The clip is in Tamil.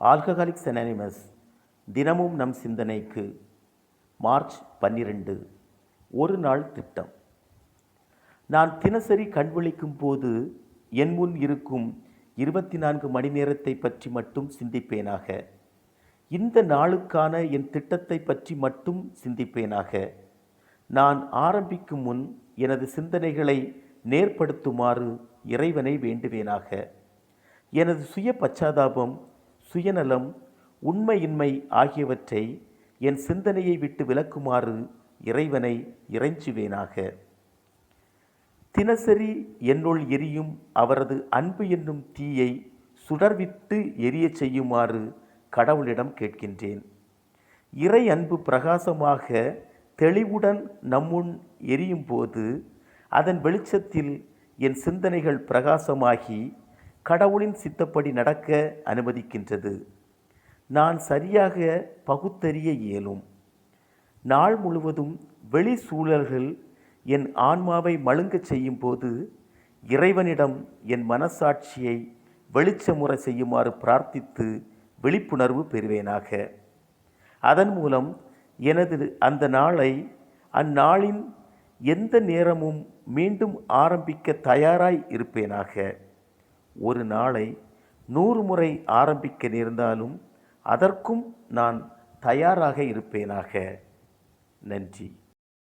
ஆல்கஹாலிக்ஸ் அனானிமஸ் தினமும் நம் சிந்தனைக்கு மார்ச் பன்னிரெண்டு ஒரு நாள் திட்டம். நான் தினசரி கண் விழிக்கும் போது என் முன் இருக்கும் இருபத்தி நான்கு மணி நேரத்தை பற்றி மட்டும் சிந்திப்பேனாக. இந்த நாளுக்கான என் திட்டத்தை பற்றி மட்டும் சிந்திப்பேனாக. நான் ஆரம்பிக்கும் முன் எனது சிந்தனைகளை நேர்படுத்துமாறு இறைவனை வேண்டுவேனாக. எனது சுய பச்சாதாபம் சுயநலம் உண்மையின்மை ஆகியவற்றை என் சிந்தனையை விட்டு விலக்குமாறு இறைவனை இறைஞ்சுவேனாக. தினசரி என்னுள் எரியும் அவரது அன்பு என்னும் தீயை சுடர்விட்டு எரியச் செய்யுமாறு கடவுளிடம் கேட்கின்றேன். இறை அன்பு பிரகாசமாக தெளிவுடன் நம்முன் எரியும் போது அதன் வெளிச்சத்தில் என் சிந்தனைகள் பிரகாசமாகி கடவுளின் சித்தப்படி நடக்க அனுமதிக்கின்றது. நான் சரியாக பகுத்தறிய இயலும். நாள் முழுவதும் வெளி சூழல்கள் என் ஆன்மாவை மழுங்கச் செய்யும் போது இறைவனிடம் என் மனசாட்சியை வெளிச்சமுறை செய்யுமாறு பிரார்த்தித்து விழிப்புணர்வு பெறுவேனாக. அதன் மூலம் எனது அந்த நாளை அந்நாளின் எந்த நேரமும் மீண்டும் ஆரம்பிக்க தயாராய் இருப்பேனாக. ஒரு நாளை நூறு முறை ஆரம்பிக்க நேர்ந்தாலும் அதற்கும் நான் தயாராக இருப்பேனாக. நன்றி.